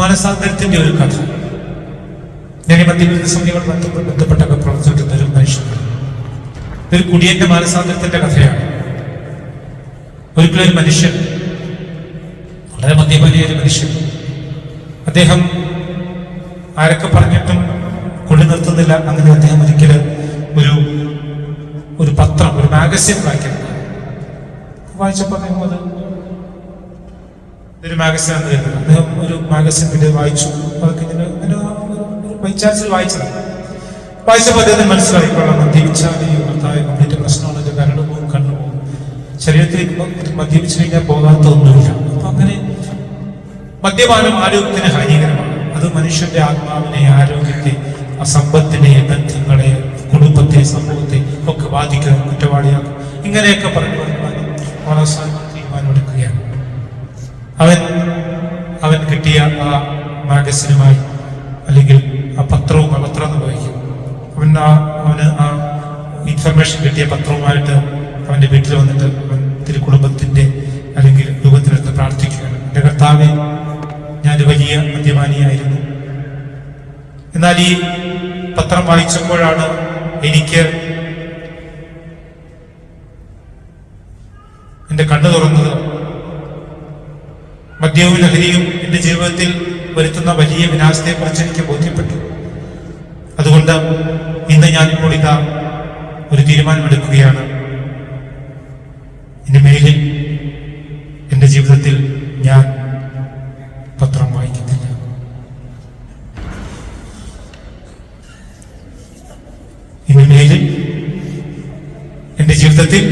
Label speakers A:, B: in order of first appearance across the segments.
A: മാനസാന്തരത്തിന്റെ ഒരു കഥ. ഞാൻ മധ്യവിരുദ്ധ സമിതികൾ ബന്ധപ്പെട്ടൊക്കെ പ്രവർത്തിച്ചിട്ടുള്ള ഒരു മനുഷ്യൻ ഒരു കുടിയന്റെ മാനസാന്തരത്തിന്റെ കഥയാണ്. ഒരിക്കലും ഒരു മനുഷ്യൻ വളരെ മദ്യപാനിയ ഒരു മനുഷ്യൻ അദ്ദേഹം ആരൊക്കെ പറഞ്ഞിട്ടും കൊണ്ടു നിർത്തുന്നില്ല. അങ്ങനെ അദ്ദേഹം ഒരിക്കലും ഒരു ഒരു പത്രം ഒരു മാഗസിൻ വായിക്കുന്നത് വായിച്ചപ്പോൾ അദ്ദേഹം അത് ഇതൊരു മാഗസിൻ തരുന്നത് അദ്ദേഹം ഒരു മാഗസിൻ പിന്നെ വായിച്ചു. അതൊക്കെ ഇങ്ങനെ ചാൻസിൽ വായിച്ചതാണ്. വായിച്ചപ്പോൾ അദ്ദേഹത്തിന് മനസ്സിലായിക്കൊള്ളാം മദ്യപിച്ചാൽ ഈ ഭർത്താവ് കംപ്ലീറ്റ് പ്രശ്നമാണ്. എന്റെ കരട് പോകും കണ്ണു പോകും ശരീരത്തിൽ ഇത് മദ്യപിച്ചു കഴിഞ്ഞാൽ പോകാത്ത ഒന്നുമില്ല അപ്പൊ അങ്ങനെ മദ്യപാനം ആരോഗ്യത്തിന് ഹാനികരമാണ്. അത് മനുഷ്യന്റെ ആത്മാവിനെ ആരോഗ്യത്തെ സമ്പത്തിനെ ബന്ധങ്ങളെ കുടുംബത്തെ സമൂഹത്തെ ഒക്കെ ബാധിക്കുക കുറ്റവാളിയാക്കും. ഇങ്ങനെയൊക്കെ പറഞ്ഞു അവസാനം തീരുമാനമെടുക്കുകയാണ് അവൻ അവൻ കിട്ടിയ ആ മാഗസിനുമായി അല്ലെങ്കിൽ ആ പത്രവും ആ പത്രം എന്ന് വായിക്കും. അവൻ ആ അവന് ആ ഇൻഫർമേഷൻ കിട്ടിയ പത്രവുമായിട്ട് അവന്റെ വീട്ടിൽ വന്നിട്ട് അവൻ തിരു കുടുംബത്തിന്റെ അല്ലെങ്കിൽ രൂപത്തിലെടുത്ത് പ്രാർത്ഥിക്കുകയാണ്. എന്റെ കർത്താവെ ഞാനൊരു വലിയ മദ്യപാനിയായിരുന്നു എന്നാൽ ഈ പത്രം വായിച്ചപ്പോഴാണ് എനിക്ക് എന്റെ കണ്ണു തുറന്നത്. മദ്യവും ലഹരിയും എന്റെ ജീവിതത്തിൽ വരുത്തുന്ന വലിയ വിനാശത്തെക്കുറിച്ച് എനിക്ക് ബോധ്യപ്പെട്ടു. അതുകൊണ്ട് ഇന്ന് ഞാനിപ്പോൾ ഇതാ ഒരു തീരുമാനമെടുക്കുകയാണ്. ഇനി മേലിൽ എന്റെ ജീവിതത്തിൽ ഞാൻ പത്രം വായിക്കുന്നില്ല ഇനി മേലിൽ എന്റെ ജീവിതത്തിൽ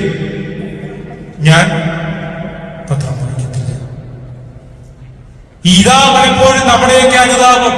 A: ഞാൻ ഇതാ പലപ്പോഴും നമ്മുടെയൊക്കെ അനുതാപം.